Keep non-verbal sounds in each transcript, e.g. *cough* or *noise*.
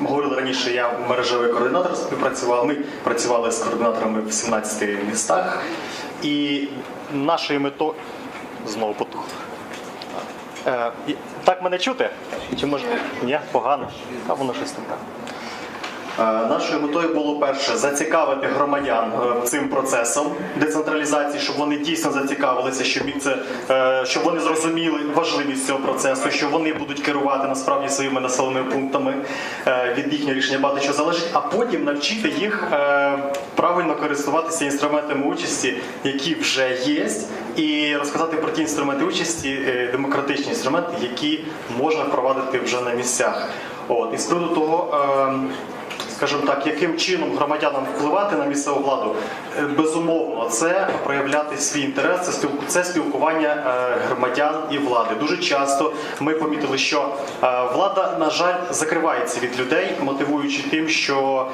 Говорили раніше, я мережевий координатор співпрацював. Ми працювали з координаторами в 17 містах. І нашою метою знову потух. Е, так мене чути? Чи може ні, погано? А воно щось там так. Е, Нашою метою було перше зацікавити громадян е, цим процесом децентралізації, щоб вони дійсно зацікавилися, щоб це е, щоб вони зрозуміли важливість цього процесу, що вони будуть керувати насправді своїми населеними пунктами від їхнього рішення багато що залежить, а потім навчити їх правильно користуватися інструментами участі, які вже є, і розказати про ті інструменти участі, демократичні інструменти, які можна впровадити вже на місцях. От і з приводу того. Скажімо так, яким чином громадянам впливати на місцеву владу, Е, безумовно, це проявляти свій інтерес, це спілку- це спілкування е, громадян і влади. Дуже часто ми помітили, що е, влада, на жаль, закривається від людей, мотивуючи тим, що.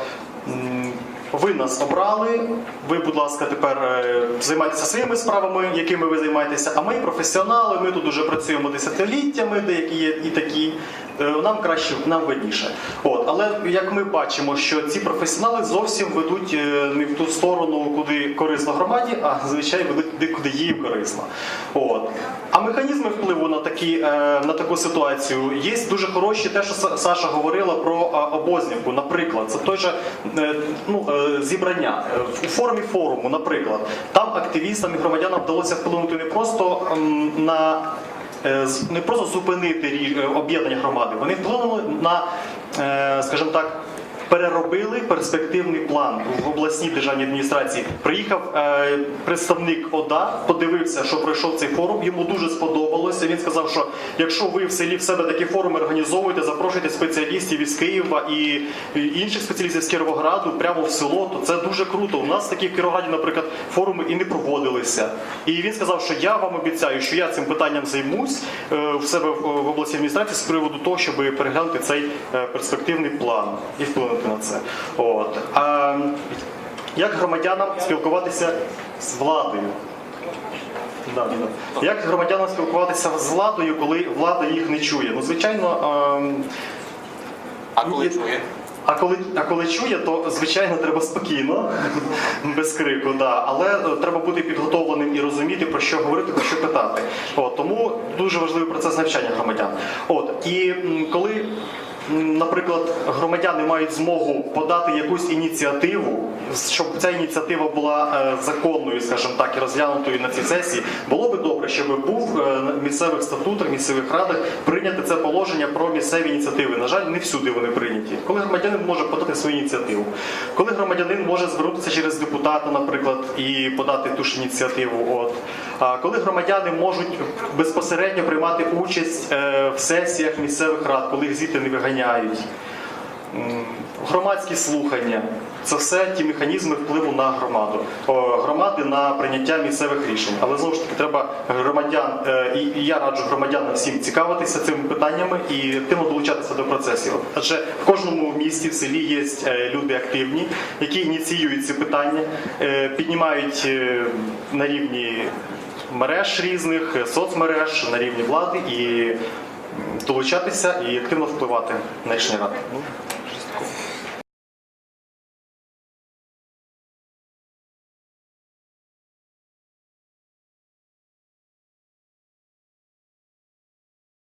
Ви нас обрали, ви, будь ласка, тепер займайтеся своїми справами, якими ви займаєтеся. А ми професіонали, ми тут уже працюємо десятиліттями, деякі є і такі. Е, Нам краще, нам видніше. От, але як ми бачимо, що ці професіонали зовсім ведуть е, не в ту сторону, куди корисно громаді, а зазвичай ведуть куди їм корисно. От. А механізми впливу на такі е, на таку ситуацію є дуже хороші. Те, що Саша говорила про обознівку, наприклад, це той же ну, зібрання у формі форуму, наприклад, там активістам і громадянам вдалося вплинути не просто на не просто зупинити е, об'єднання громади, вони вплинули на, е, скажімо так. Переробили перспективний план в обласній державній адміністрації. Приїхав е, представник ОДА, подивився, що пройшов цей форум. Йому дуже сподобалося. Він сказав, що якщо ви в селі в себе такі форуми організовуєте, запрошуєте спеціалістів із Києва і, і інших спеціалістів з Кіровограду прямо в село, то це дуже круто. У нас такі в Кіровограді, наприклад, форуми і не проводилися. І він сказав, що я вам обіцяю, що я цим питанням займусь е, в себе в, в обласній адміністрації з приводу того, щоб переглянути цей е, перспективний план і вплинути на це. От. А як громадянам спілкуватися з владою? Да, да. Як громадянам спілкуватися з владою, коли влада їх не чує? Ну, звичайно, ем, А коли чує? а коли, а коли чує, то звичайно треба спокійно, *laughs* без крику, да. але е, треба бути підготовленим і розуміти, про що говорити, про що питати. От, тому дуже важливий процес навчання громадян. От, і коли. М, Наприклад, громадяни мають змогу подати якусь ініціативу, щоб ця ініціатива була е, законною, скажімо так, і розглянутою на цій сесії. Було би добре, щоб був е, на місцевих статутах, місцевих радах прийняти це положення про місцеві ініціативи. На жаль, не всюди вони прийняті. Коли громадянин може подати свою ініціативу, коли громадянин може звернутися через депутата, наприклад, і подати ту ж ініціативу. От коли громадяни можуть безпосередньо приймати участь е, в сесіях місцевих рад, коли їх звідти не виганяють. Громадські слухання це все ті механізми впливу на громаду, громади на прийняття місцевих рішень. Але знову ж таки треба громадян, е, і я раджу громадянам всім цікавитися цими питаннями і активно долучатися до процесів. Адже в кожному місті, в селі є е, люди активні, які ініціюють ці питання, піднімають на рівні мереж різних, е, соцмереж, на рівні влади і долучатися і активно впливати на рішення ради.